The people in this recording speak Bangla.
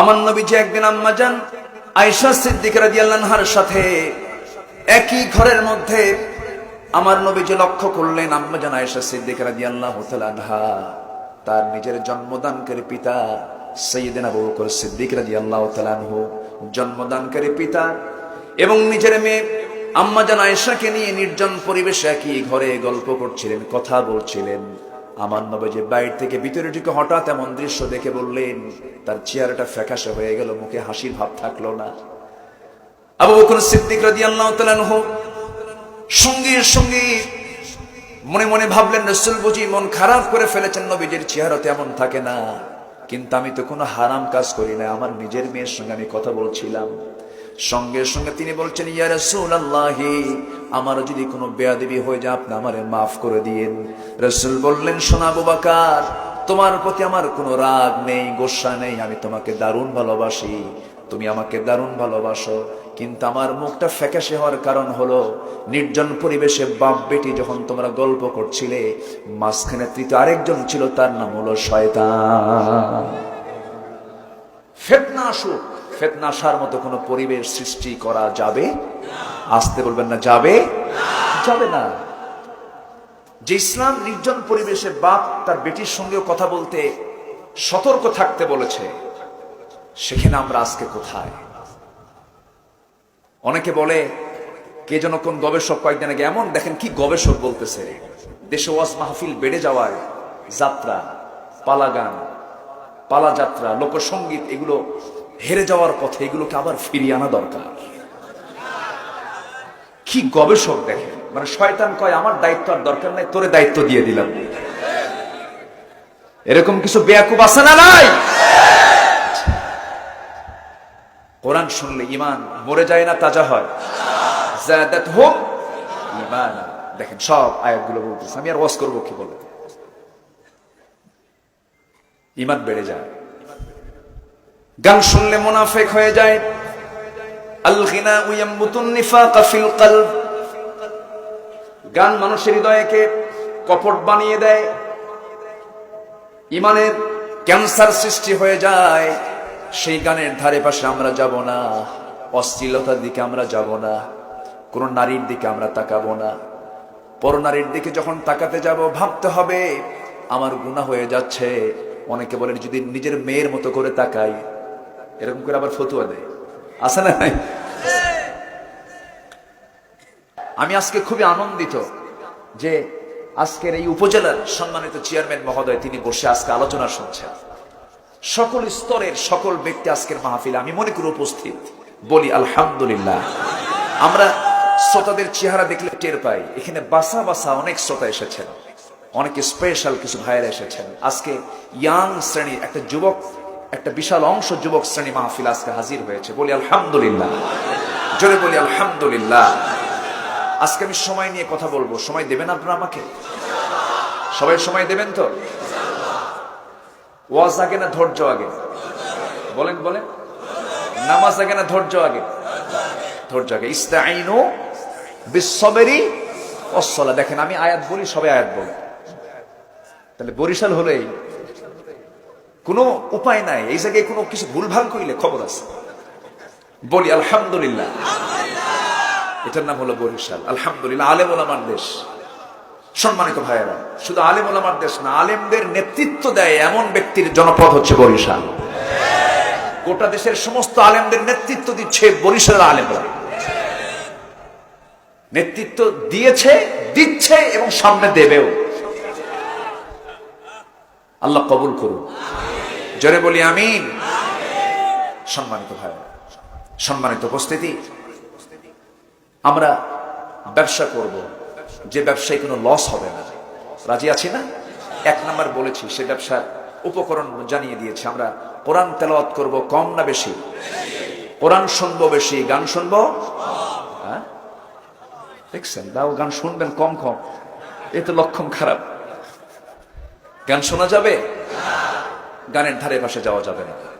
আমার নবীজি একদিন আম্মা যান, আয়েশা সিদ্দিক রাদিয়াল্লাহর সাথে একই ঘরের মধ্যে আমার নবীজি লক্ষ্য করলেন আম্মা জান আয়েশা সিদ্দিক রাদিয়াল্লাহু তাআলা আনহা। তার নিজের জন্মদানকারী পিতা সৈয়দিন আবু বকর সিদ্দিক রাদিয়াল্লাহু তাআলা আনহু জন্মদানকারী পিতা এবং নিজের মেয়ে আম্মা জান আয়েশাকে নিয়ে নির্জন পরিবেশে একই ঘরে গল্প করছিলেন, কথা বলছিলেন। আমার নবীজি বাইর থেকে ভিতরে ঢুকে হঠাৎ এমন দৃশ্য দেখে বললেন, তার চেহারাটা ফ্যাকাশে হয়ে গেল, মুখে হাসির ভাব থাকল না। আবু বকর সিদ্দিক রাদিয়াল্লাহু তাআলা সঙ্গে সঙ্গে মনে মনে ভাবলেন, রসুল বুঝি মন খারাপ করে ফেলেছেন, নবীজির চেহারা তেমন থাকে না। কিন্তু আমি তো কোনো হারাম কাজ করি না, আমার নিজের মেয়ের সঙ্গে আমি কথা বলছিলাম। সঙ্গে সঙ্গে তিনি বলছেন, ইয়া রসুল আল্লাহি আমারও যদি কোনো বেয়াদেবি হয়ে যায়, আপনি আমারে মাফ করে দিয়েন। রসুল বললেন সোনা বাকার, তোমার প্রতি আমার কোনো রাগ নেই, গোসা নেই, আমি তোমাকে দারুণ ভালোবাসি। তুমি আমাকে দারুণ ভালোবাসো। কিন্তু আমার মুখটা ফ্যাকাশে হওয়ার কারণ হলো, নির্জন পরিবেশে বাপ বেটি যখন তোমরা গল্প করছিলে, মাঝখানে তৃতীয় আরেকজন ছিল, তার নাম হলো শয়তান। ফেতনা আসুক, ফেতনা আসার মতো কোনো পরিবেশ সৃষ্টি করা যাবে? আসতে বলবেন না, যাবে? যাবে না। যে ইসলাম নির্জন পরিবেশে বাপ তার বেটির সঙ্গেও কথা বলতে সতর্ক থাকতে বলেছে, সেখানে আমরা আজকে কোথায়? অনেকে বলে, কে যেন কোন গবেষক কয়েকদিন আগে এমন, দেখেন কি গবেষক বলতেছে, দেশে ওয়াজ মাহফিল বেড়ে যাওয়ায় যাত্রা পালা গান পালা যাত্রা লোকসঙ্গীত এগুলো হেরে যাওয়ার পথে এগুলোকে আবার ফিরিয়ে আনা দরকার। কি গবেষক দেখেন মানে শয়তান কয়, আমার দায়িত্ব আর দরকার নাই, তোরে দায়িত্ব দিয়ে দিলাম। এরকম কিছু বেয়াকুব আছে না নাই? কোরআন শুনলে ইমান মরে যায় না তাজা হয়। ইমান দেখেন, সব আয়াতগুলো বলতেছে। আমি আর ওয়াজ করব কি বলে ইমান বেড়ে যায়। গান শুনলে মুনাফেক হয়ে যায়। গিনা উয়াম্বুতুন নিফাকা ফিল কলব। গান মানুষের হৃদয়কে কপট বানিয়ে দেয়। ইমানের ক্যান্সার সৃষ্টি হয়ে যায়। সেই গানের ধারে পাশে আমরা যাব না। অশ্লীলতার দিকে আমরা যাব না। কোন নারীর দিকে আমরা তাকাবো না। পর নারীর দিকে যখন তাকাতে যাব, ভাবতে হবে, আমার গুণা হয়ে যাচ্ছে। অনেকে বলে যদি নিজের মেয়ের মতো করে তাকাই। এরকম করে আবার ফতুয়া দেয়। আছে না? আমি আজকে খুবই আনন্দিত যে আজকের এই উপজেলার সম্মানিত চেয়ারম্যান মহোদয় তিনি বসে আজকে আলোচনা শুনছেন। সকল স্তরের সকল ব্যক্তি আজকের মাহফিলে, আমি মনে করি উপস্থিত। বলি আলহামদুলিল্লাহ। আমরা শ্রোতাদের চেহারা দেখলে টের পাই। এখানে বাসা বাসা অনেক শ্রোতা এসেছেন। অনেকে স্পেশাল কিছু ভাইয়েরা এসেছেন। আজকে ইয়াং শ্রেণির একটা যুবক একটা বিশাল অংশ যুবক শ্রেণি মাহফিল আজকে হাজির হয়েছে। বলি আলহামদুলিল্লাহ। জোরে বলি আলহামদুলিল্লাহ। আজকে আমি সময় নিয়ে কথা বলব। সময় দেবেন আপনারা আমাকে? সবাই সময় দেবেন তো? ওয়াজ আগে না ধৈর্য আগে? বলেন বলেন। নামাজ আগে না ধৈর্য আগে? ধৈর্য আগে। ইস্তাইনু বিশ্ববেরি অসলা দেখেন, আমি আয়াত বলি, সবাই আয়াত বলি। তাহলে বরিশাল হলেই কোনো উপায় নাই। এই জায়গায় কোনো কিছু ভুলভাল করিলে খবর আছে। বলি, আলহামদুলিল্লাহ। এটার নাম হলো বরিশাল। আলহামদুলিল্লাহ আলেম ওলামার দেশ। সম্মানিত ভাইয়েরা, শুধু আলেম ওলামার দেশ না, আলেমদের নেতৃত্ব দেয় এমন ব্যক্তির জনপদ হচ্ছে বরিশাল। গোটা দেশের সমস্ত আলেমদের নেতৃত্ব দিচ্ছে বরিশালের আলেমরা। নেতৃত্ব দিয়েছে, দিচ্ছে এবং সামনে দেবেও। আল্লাহ কবুল করুন। জোরে বলি, আমিন। সম্মানিত ভাই, সম্মানিত উপস্থিতি। আমরা ব্যবসা করব, যে ব্যবসায় কোনো লস হবে না। রাজি আছি না? এক নাম্বার বলেছি, সে ব্যবসার উপকরণ জানিয়ে দিয়েছে। আমরা কোরআন তেলাওয়াত করব কম না বেশি? কোরআন শুনব বেশি, গান শুনব? হ্যাঁ? দেখছেন, দাও গান শুনবেন কম কম। এ তো লক্ষণ খারাপ। গান শোনা যাবে? গানের ধারে পাশে যাওয়া যাবে না।